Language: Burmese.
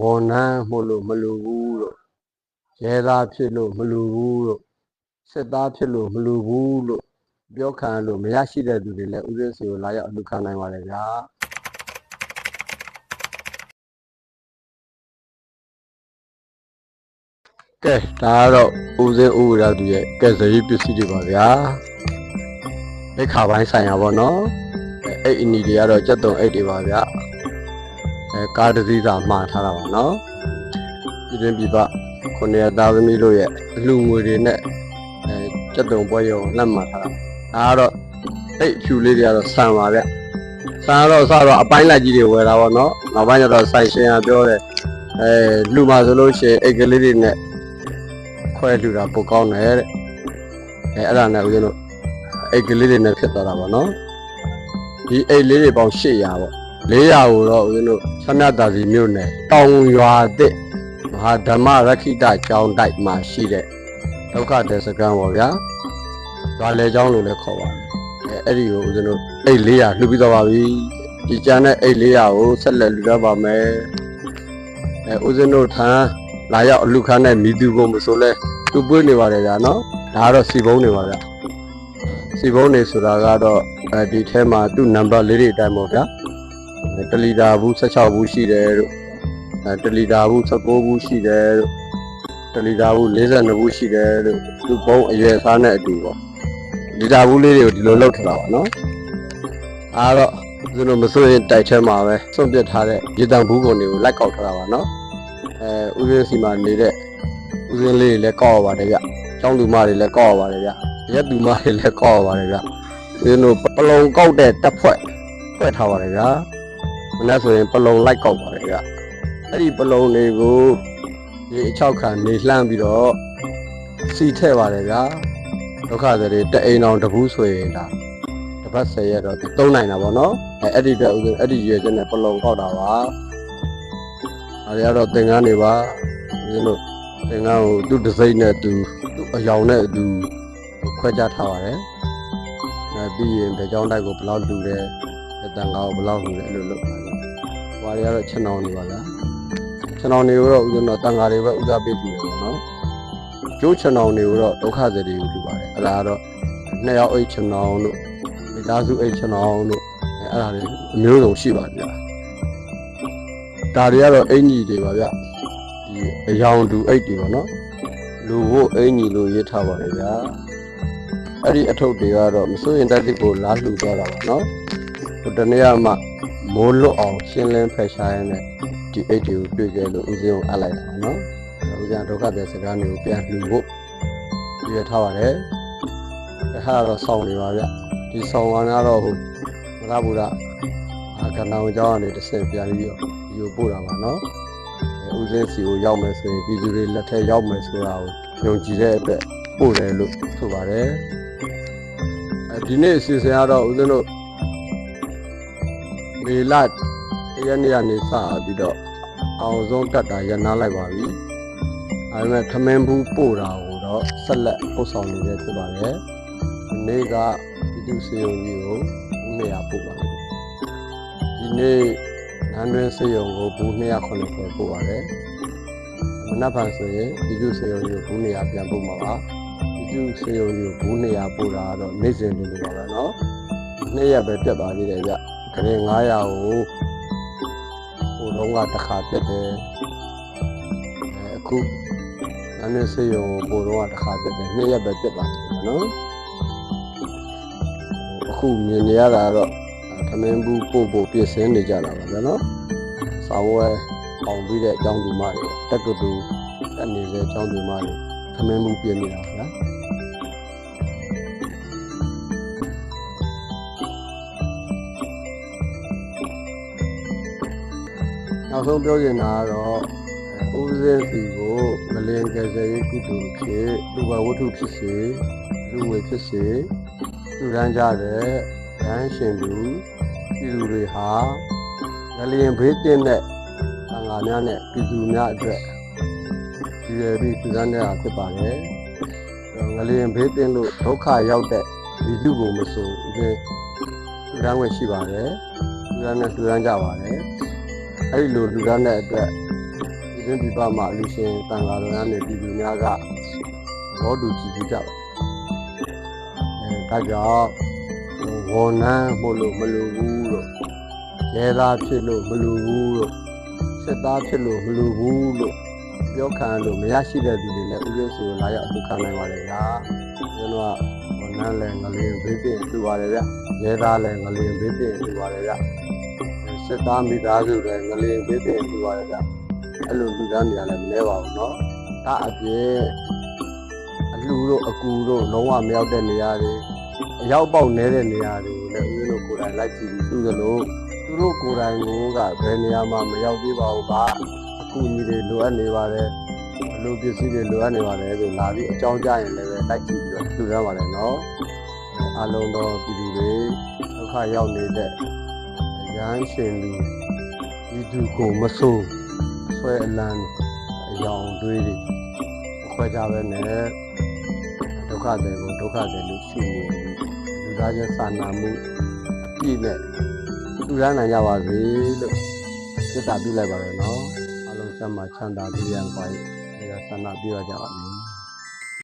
ဝန်ထမ်းမို့လို့မလူဘူးလို့ရဲသားဖြစ်လို့မလူဘူးလို့စစ်သားဖြစ်လို့မလူဘူးလို့ပြောခံရလို့မရရှိတဲ့သူတွေလည်းဦးစင်းစီကိုလာရောက်အလူခံနိုင်ပါတယ်ဗျာကဲဒါကတော့ဦးစင်းဦးရသူရဲ့ကဲစရိပစ္စည်းတွေပါဗျာလက်ခါပိုင်းဆိုင်ရာပေါ့နော်အဲအဲ့အနီတွေကတော့ကြက်တုံအိတ်တွေပါဗျာ အဲကားတစ်စီးသာမှားထားတာပါနော်ပြည်တွင်းပြည်ပခုနှစ်ရသားသမီးတို့ရဲ့အလှငွေတွေနဲ့အဲကြက်တုံပွဲရုံလက်မှာထားတာဒါကတော့အိတ်ဖြူလေးတွေကတော့ဆန်ပါဗျဆန်ကတော့အစတော့အပိုင်းလိုက်ကြီးတွေဝယ်တာပေါ့နော်နောက်ပိုင်းကျတော့ဆိုင်ရှင်ကပြောတယ်အဲလူမှာဆိုလို့ရှိရင်အိတ်ကလေးတွေနဲ့ခွဲလှူတာပိုကောင်းတယ်တဲ့အဲအဲ့ဒါနဲ့ဦးဇင်းတို့အိတ်ကလေးတွေနဲ့ဖြစ်သွားတာပေါ့နော်ဒီအိတ်လေးတွေပေါင်း800ပေါ့ 400ကိုတော့ဦးဇင်းတို့ဆမြတာစီမြို့နယ်တောင်ရွာတဲ့မဟာဓမ္မရခိတကျောင်းတိုက်မှာရှိတဲ့ဒုက္ခတဲ့စကံပေါ့ဗျာ။ဒါလေကျောင်းလို့လည်းခေါ်ပါတယ်။အဲအဲ့ဒီကိုဦးဇင်းတို့အိတ်400လှူပြီးတော့ပါပြီ။ဒီကျန်တဲ့အိတ်400ကိုဆက်လက်လှူရပါမယ်။အဲဦးဇင်းတို့ထံလာရောက်အလူခန်းတဲ့မိသူကိုမဆိုလဲသူပွေးနေပါတယ်ဗျာနော်။ဒါကတော့စီဘုံနေပါဗျာ။စီဘုံနေဆိုတာကတော့အဲဒီထဲမှာသူ့နံပါတ်လေးတွေအတိုင်းပေါ့ဗျာ။ တလီတာဘူး16ဘူးရှိတယ်တို့အဲတလီတာဘူး19ဘူးရှိတယ်တို့တလီတာဘူး42ဘူးရှိတယ်တို့သူဘုံအရွယ်စားနဲ့အတူပေါ့လီတာဘူးလေးတွေကိုဒီလိုလောက်ထတာပါနော်အားတော့သူတို့မစိုးရင်တိုက်ထဲမှာပဲစွန့်ပစ်ထားတဲ့ရေတံဘူးကုန်တွေကိုလိုက်ကောက်ထားတာပါနော်အဲဥပင်းစီမှာနေတဲ့ဥပင်းလေးတွေလည်းကောက်ရပါတယ်ဗျကျောင်းသူမတွေလည်းကောက်ရပါတယ်ဗျရက်သူမတွေလည်းကောက်ရပါတယ်ဗျသူတို့ပလုံကောက်တဲ့တက်ဖွဲ့ဖွဲ့ထားပါတယ်ဗျာ မနေ့ဆိုရင်ပလုံလိုက်ကောက်ပါတယ်ဗျအဲ့ဒီပလုံတွေကိုဒီအချောက်ခံနေလှမ်းပြီးတော့စီထည့်ပါတယ်ဗျာဒုက္ခတွေတအိမ်အောင်တပူးဆိုရင်ဒါတစ်ပတ်10ရက်တော့သုံးနိုင်တာပေါ့နော်အဲအဲ့ဒီအတွက်ဥစဉ်အဲ့ဒီရွယ်ချက်နဲ့ပလုံကောက်တာပါအဲဒါကတော့သင်္ကန်းတွေပါဒီလိုသင်္ကန်းကိုသူ့ဒစိမ့်နဲ့သူသူ့အယောင်နဲ့သူခွဲခြားထားပါတယ်အဲပြီးရင်ဗကြောင်းတိုက်ကိုဘယ်လောက်လူတယ် တန်ကားကိုဘယ်လောက်လူတယ်အဲ့လိုလုပ်ပါတယ်ဟွာတွေကတော့ချက်နောင်နေပါလားချက်နောင်တွေကိုတော့ဥစဉ်တော့တန်ကားတွေပဲဥစားပေးကြည့်တယ်ပေါ့နော်ကျိုးချက်နောင်တွေကိုတော့ဒုက္ခစတွေကိုလူပါတယ်အဲ့ဒါကတော့နှစ်ယောက်အိတ်ချက်နောင်တို့မိသားစုအိတ်ချက်နောင်တို့အဲအဲ့ဒါတွေအမျိုးစုံရှိပါတယ်ဗျာဒါတွေကတော့အင်ကြီးတွေပါဗျဒီအယောင်တူအိတ်တွေပေါ့နော်လူဖို့အင်ကြီးလို့ရေးထားပါတယ်ဗျာအဲ့ဒီအထုပ်တွေကတော့မစိုးရင်တက်တိကိုလားလှူသွားတာပါနော်ဟို တနေ့ကမှမိုးလွတ်အောင်ရှင်းလင်းဖယ်ရှားရင်းနဲ့ဒီအိတ်တွေကိုတွေ့ကြလို့ဦးစင်းကိုအပ်လိုက်တာပါနော်ဦးစင်းဒုက္ခတဲ့စကားမျိုးပြန်လှူဖို့ပြရထားပါတယ်အဲ့ဒါတော့ဆောင်းနေပါဗျဒီဆောင်းကကတော့ဟိုမရဘူးလားအခဏောင်ကျောင်းကနေတစ်ဆင့်ပြန်ပြီးတော့ဒီကိုပို့တာပါနော်အဲဦးစင်းစီကိုရောက်မယ်ဆိုရင်ပြည်သူတွေလက်ထက်ရောက်မယ်ဆိုတာကိုယုံကြည်တဲ့အတွက်ပို့တယ်လို့ဆိုပါတယ်အဲဒီနေ့အစီအစဉ်ကတော့ဦးဇင်းတို့ မေလရနေ့ကနေစပြီးတော့အောင်ဆုံးတက်တာရနာလိုက်ပါပြီ။ဒါပေမဲ့ခမင်းဘူးပို့တာကိုတော့ဆက်လက်ပို့ဆောင်နေရဖြစ်ပါတယ်။ဒီနေ့ကပြည်သူစေယုံကြီးကိုဘူးနေရာပို့ပါတယ်။ဒီနေ့နန်းတွင်းစေယုံကိုဘူး290ပို့ပါတယ်။မနက်ဖြန်ဆိုရင်ပြည်သူစေယုံကြီးကိုဘူးနေရာပြန်ပို့မှာပါ။ပြည်သူစေယုံကြီးကိုဘူးနေရာပို့တာကတော့နေ့စဉ်လိုလိုပါပဲနော်။နေ့ရက်ပဲပြတ်ပါသေးတယ်ဗျ။ ခရင်900ကိုဟိုတော့ကတစ်ခါပြက်တယ်အခုနန်းနေစေရုံကိုတော့တစ်ခါပြက်တယ်နှစ်ရက်ပဲပြက်ပါတယ်နော်အခုမြင်နေရတာတော့သမင်းဘူးပို့ဖို့ပြင်ဆင်နေကြတာပါနော်စာဝဲအောင်ပြီးတဲ့အကြောင်းဒီမှတက်တူတူတက်နေတဲ့အကြောင်းဒီမှသမင်းဘူးပြင်နေတာပါလား နောက်ဆုံးပြောချင်တာကတော့ဦးစင်းစီကိုငလင်ကယ်ဆယ်ရေးကုသိုလ်ဖြစ်လူဘဝတ္ထုဖြစ်စေလူဝေဖြစ်စေလူရန်ကြတဲ့ရန်ရှင်လူပြည်သူတွေဟာငလျင်ဘေးတင်တဲ့သံဃာများနဲ့ပြည်သူများအတွက်ဒီရပြီးပြည်သားနေတာဖြစ်ပါတယ်။ငလျင်ဘေးတင်လို့ဒုက္ခရောက်တဲ့ဒီလူကိုမဆိုဒီလူရန်ဝင်ရှိပါတယ်။လူရန်နဲ့လူရန်ကြပါတယ်။ အဲ့ဒီလိုလူရန်တဲ့အတွက်တွင်းပြပမှာအလူရှင်တန်ဃာတော်များနဲ့ပြည်သူများကဘောတူကြည့်ကြပါအဲဒါကြောင့်ဝန်နန်းမို့လို့မလိုဘူးလို့ရဲသားဖြစ်လို့မလိုဘူးလို့စစ်သားဖြစ်လို့မလိုဘူးလို့ပြောခံလို့မရရှိတဲ့သူတွေလည်းဥပဒေဆိုလာရောက်အမှုခံနိုင်ပါလေဗျာကျွန်တော်ကဝန်နန်းလည်းငလင်းဘေးပြင်ပြပါတယ်ဗျရဲသားလည်းငလင်းဘေးပြင်ပြပါတယ်ဗျ စစ်သားမိသားစုလည်းငလင်းဘေးပြင်ပြပါတယ်ဗျ အဲ့လိုလူသားနေရာလည်းမလဲပါဘူးเนาะဒါအပြင်အလှတို့အကူတို့လုံးဝမရောက်တဲ့နေရာတွေအရောက်ပေါက်နေတဲ့နေရာတွေကိုလည်းဦးဇင်းတို့ကိုယ်တိုင်လိုက်ကြည့်ပြီးသူသလိုသူတို့ကိုယ်တိုင်ကဘယ်နေရာမှမရောက်သေးပါဘူးဗျအကူကြီးတွေလိုအပ်နေပါတယ်အလိုပစ္စည်းတွေလိုအပ်နေပါတယ်ဆိုလာပြီးအကြောင်းကြားရင်လည်းပဲလိုက်ကြည့်ပြီးတော့လူရပါတယ်เนาะအားလုံးသောပြည်သူတွေဒုက္ခရောက်နေတဲ့အ ရန်ရှင်လူဒီသူကိုမဆိုးဆွဲအလံအယောင်တွေးတွေမခွဲကြပဲနဲ့ဒုက္ခတွေကိုဒုက္ခတွေလို့ရှိနေလူသားချင်းစာနာမှုအပြည့်နဲ့လူရနိုင်ကြပါစေလို့စိတ်သာပြုလိုက်ပါရနော်အလုံးစမ်းမှာချမ်းသာပြရန်ပါရဲ့အဲဒါဆန္ဒပြရကြပါမယ်